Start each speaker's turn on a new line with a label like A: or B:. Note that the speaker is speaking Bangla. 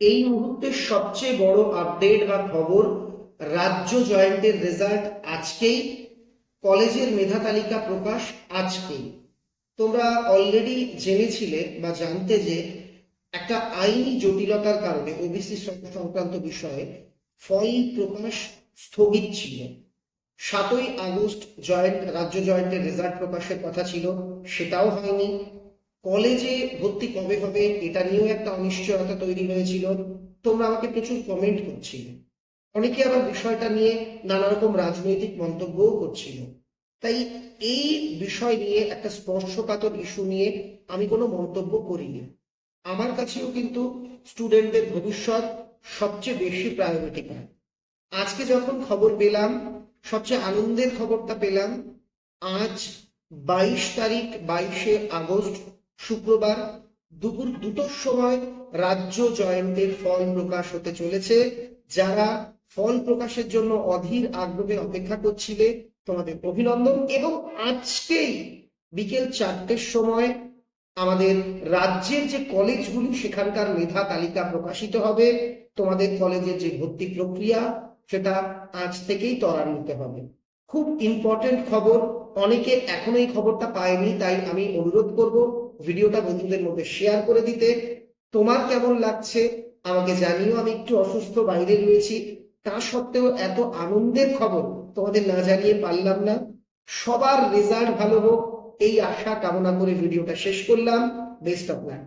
A: এই মুহূর্তের সবচেয়ে বড় আপডেট বা খবর রাজ্য জয়েন্টের রেজাল্ট আজকেই, কলেজের মেধা তালিকা প্রকাশ আজকেই। তোমরা অলরেডি জেনেছিলে বা জানতে যে একটা আইনি জটিলতার কারণে ওবিসি সংক্রান্ত বিষয়ে ফল প্রকাশ স্থগিত ছিল। সাতই আগস্ট জয়েন্ট, রাজ্য জয়েন্টের রেজাল্ট প্রকাশের কথা ছিল, সেটাও হয়নি। কলেজে ভর্তি কবে হবে? এটা নিয়েও একটা অনিশ্চয়তা তৈরি হয়েছিল। তোমরা আমাকে প্রচুর কমেন্ট করছিলে। অনেকে আবার বিষয়টা নিয়ে নানা রকম রাজনৈতিক মন্তব্যও করছিল। তাই এই বিষয় নিয়ে একটা স্পর্শকাতর ইস্যু নিয়ে আমি কোনো মন্তব্য করিনি। আমার কাছেও কিন্তু স্টুডেন্টদের ভবিষ্যৎ সবচেয়ে বেশি প্রায়োরিটি পায়। আজকে যখন খবর পেলাম, সবচেয়ে আনন্দের খবরটা পেলাম, আজ বাইশ তারিখ বাইশে আগস্ট শুক্রবার দুপুর দুটোর সময় রাজ্য জয়েন্টের ফল প্রকাশ হতে চলেছে। যারা ফল প্রকাশের জন্য অধীর আগ্রহে অপেক্ষা করছিলে, তোমাদের অভিনন্দন। এবং আজকেই বিকেল চারটের সময় আমাদের রাজ্যের যে কলেজগুলি, সেখানকার মেধা তালিকা প্রকাশিত হবে। তোমাদের কলেজের যে ভর্তি প্রক্রিয়া, সেটা আজ থেকেই ত্বরান্বিত হবে। খুব ইম্পর্টেন্ট খবর। অনেকে এখনও এই খবরটা পায়নি, তাই আমি অনুরোধ করব ভিডিওটা বন্ধুদের মধ্যে শেয়ার করে দিতে। তোমার কেমন লাগছে? আমাকে জানিও, আমি একটু অসুস্থ, বাইরে রয়েছি। তা সত্ত্বেও এত আনন্দের খবর তোমাদের না জানিয়ে পারলাম না। সবার রেজাল্ট ভালো হোক, এই আশা কামনা করে ভিডিওটা শেষ করলাম। Best of luck